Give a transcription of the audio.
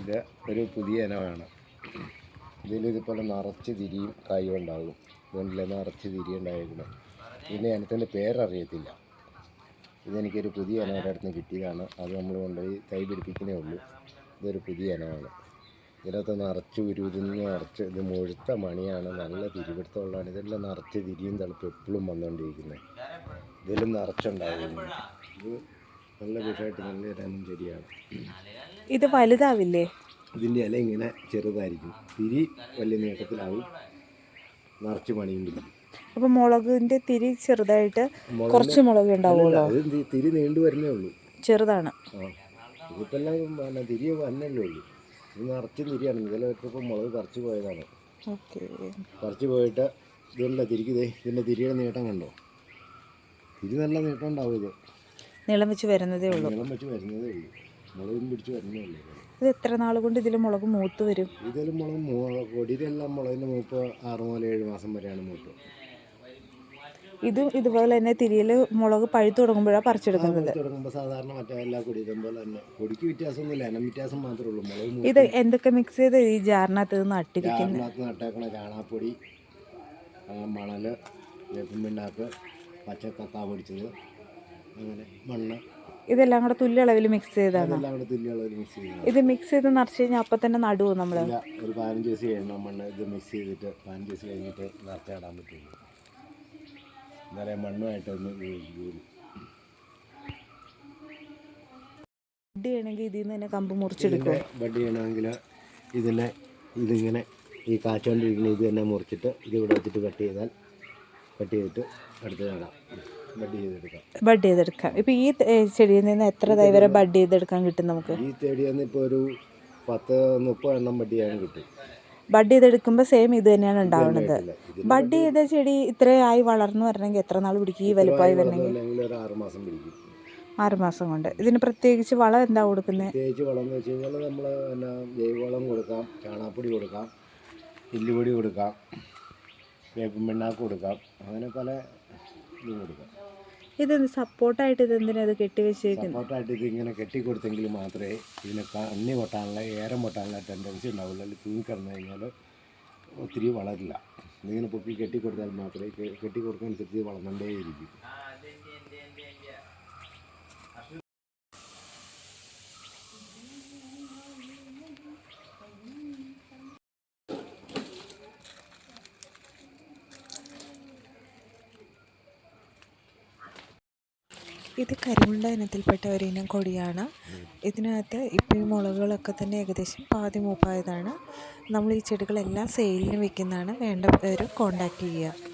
ഇത് ഒരു പുതിയ ഇനമാണ്. ഇതിൽ ഇതുപോലെ നിറച്ച് തിരിയും കായും ഉണ്ടാകും. ഇതുകൊണ്ടല്ലേ നിറച്ച് തിരി ഉണ്ടായിരിക്കണം ഇതിന്റെ ഇനത്തിന്റെ പേരറിയത്തില്ല. ഇതെനിക്കൊരു പുതിയ ഇനം ഒരിടത്ത് കിട്ടിയതാണ്. അത് നമ്മൾ കൊണ്ടുപോയി തൈ പിടിപ്പിക്കുന്നേ ഉള്ളൂ. ഇതൊരു പുതിയ ഇനമാണ്. ഇതിനകത്ത് നിറച്ച് ഉരുന്ന് നിറച്ച് ഇത് മുഴുത്ത മണിയാണ്. നല്ല തിരിപിടുത്തമുള്ളതാണ്. ഇതെല്ലാം നിറച്ച് തിരിയും തളുപ്പ് എപ്പോഴും വന്നുകൊണ്ടിരിക്കുന്നത് ഇതിലും നിറച്ചുണ്ടാകുന്നു ഇത് നല്ല വിഷയമായിട്ട് നല്ല ഇടാനും ശരിയാണ് ഇത് വലുതാവില്ലേ? ഇതിന്റെ ഇല ഇങ്ങനെ ചെറുതായിരിക്കും. തിരി വലിയ നീട്ടത്തിലാവും. നിറച്ച് പണിയും പിടിക്കും. അപ്പൊ മുളകിന്റെ തിരി ചെറുതായിട്ട് കുറച്ച് മുളക് ഉണ്ടാവുള്ളൂ. അത് തിരി നീണ്ടു വരുന്നേ ഉള്ളൂ. ചെറുതാണ്. ഇതിപ്പെല്ലാം പിന്നെ തിരി വന്നല്ലേ ഉള്ളൂ. ഇത് നിറച്ച് തിരിയാണ്. ഇതിലെ വെച്ചപ്പോൾ മുളക് പറിച്ച് പോയതാണ്. പറിച്ച് പോയിട്ട് ഇതല്ല തിരിക്ക്? ദേ ഇതിന്റെ തിരിയുടെ നീട്ടം കണ്ടോ? തിരി നല്ല നീട്ടം ഉണ്ടാവും ഇത്. നീളം വെച്ച് വരുന്നതേ ഉള്ളൂ. നീളം വെച്ച് വരുന്നതേ ഉള്ളൂ. മുളകും പിടിച്ച് വരുന്നേ ഉള്ളൂ ഇത് എത്ര നാൾ കൊണ്ട് ഇതിൽ മുളക് മൂത്ത് വരും? ഇതിൽ മുളക് കൊടിയിലെല്ലാം മുളകിന്റെ മൂപ്പ് ആറ് മുതൽ ഏഴ് മാസം വരെയാണ് മൂപ്പ് ഇതും ഇതുപോലെ തന്നെ തിരിയിൽ മുളക് പഴുത്തു തുടങ്ങുമ്പോഴാണ് പറിച്ചെടുക്കുന്നത്. തുടങ്ങുമ്പോൾ സാധാരണ മറ്റേ എല്ലാ കൊടിയും പോലെ തന്നെ. കൊടിക്ക് വ്യത്യാസമൊന്നുമില്ല എനം വ്യത്യാസം മാത്രമേ ഉള്ളൂ. മുളക് ഇത് എന്തൊക്കെ മിക്സ് ചെയ്ത് ഈ ജാറിനകത്ത് നട്ടിരിക്കുന്നത് നട്ടേക്കണ ചാണാപ്പൊടി പിണ്ണാക്ക് പച്ചക്കക്ക പൊടിച്ചത്. അങ്ങനെ മണ്ണ്. ഇതെല്ലാം കൂടെ തുല്യ അളവിൽ മിക്സ് ചെയ്താണ് ഇതെല്ലാം കൂടെ തുല്യമുള്ളവർ മിക്സ് ചെയ്യണം. ഇത് മിക്സ് ചെയ്ത് നിറച്ച് കഴിഞ്ഞാൽ അപ്പം തന്നെ നടുവോ നമ്മൾ ഇല്ല ഒരു പതിനഞ്ച് ദിവസം കഴിയണം മണ്ണ് ഇത് മിക്സ് ചെയ്തിട്ട് പതിനഞ്ച് ദിവസം കഴിഞ്ഞിട്ട് നിറച്ചിടാൻ പറ്റുള്ളൂ. എന്നാലേ മണ്ണുമായിട്ടൊന്ന് യോജിക്കുകയുള്ളൂ. ഇടി ചെയ്യണമെങ്കിൽ ഇതിൽ നിന്ന് തന്നെ കമ്പ് മുറിച്ചെടുക്കും ബഡ് ചെയ്യണമെങ്കിൽ ഇതിനെ ഇതിങ്ങനെ ഈ കാച്ചുകൊണ്ടിരിക്കുന്ന ഇത് തന്നെ മുറിച്ചിട്ട് ഇത് ഇവിടെ വെച്ചിട്ട് കട്ട് ചെയ്താൽ കട്ട് ചെയ്തിട്ട് അടുത്ത് നടാം. ബഡ് ചെയ്തെടുക്കാം. ബഡ് ചെയ്തെടുക്കാം. ഇപ്പം ഈ ചെടിയിൽ നിന്ന് എത്ര തൈ വരെ ബഡ് ചെയ്തെടുക്കാൻ കിട്ടും നമുക്ക്? ഈ ചെടിയിൽ ഇപ്പോൾ ഒരു പത്ത് മുപ്പത് എണ്ണം ബഡ് ചെയ്യാൻ കിട്ടും. ബഡ് ചെയ്തെടുക്കുമ്പോൾ സെയിം ഇത് തന്നെയാണ് ഉണ്ടാവുന്നത്. ബഡ് ചെയ്ത ചെടി ഇത്രയായി വളർന്നു വരണമെങ്കിൽ എത്ര നാൾ പിടിക്കും? ഈ വലുപ്പമായി വരണമെങ്കിൽ? ആറുമാസം ഒരു ആറ് മാസം പിടിക്കും. ആറ് മാസം കൊണ്ട്. ഇതിന് പ്രത്യേകിച്ച് വളം എന്താ കൊടുക്കുന്നത് പ്രത്യേകിച്ച് വളം എന്ന് വെച്ച് കഴിഞ്ഞാൽ നമ്മൾ പിന്നെ ജൈവവളം കൊടുക്കാം ചാണാപ്പൊടി കൊടുക്കാം എല്ലുപൊടി കൊടുക്കാം വേപ്പിൻ പിണ്ണാക്ക് കൊടുക്കാം അങ്ങനെ പല കൊടുക്കാം ഇത് സപ്പോർട്ടായിട്ട് ഇത് അത് കെട്ടിവെച്ചേക്കുന്നത്? സപ്പോർട്ടായിട്ട് ഇത് ഇങ്ങനെ കെട്ടിക്കൊടുത്തെങ്കിൽ മാത്രമേ ഇതിന് കണ്ണി പൊട്ടാനുള്ള ഏരം പൊട്ടാനുള്ള ടെൻഡൻസി ഉണ്ടാവുള്ളൂ. അല്ലെങ്കിൽ തൂങ്ങിക്കിടന്നു കഴിഞ്ഞാൽ ഒത്തിരി വളരില്ല. ഇതിങ്ങനെ പൊക്കി കെട്ടിക്കൊടുത്താൽ മാത്രമേ കെട്ടിക്കൊടുക്കാൻ അനുസരിച്ച് വളർന്നേ വളർന്നുകൊണ്ടേയിരിക്കും ഇത് കരിമുണ്ട ഇനത്തിൽപ്പെട്ട ഇനം കൊടിയാണ്. ഇതിനകത്ത് ഇപ്പോൾ ഈ മുളകുകളൊക്കെ തന്നെ ഏകദേശം പാതി മൂപ്പായതാണ്. നമ്മൾ ഈ ചെടികളെല്ലാം സെയിലിന് വേണ്ട വേണ്ടവർ കോണ്ടാക്ട് ചെയ്യുക.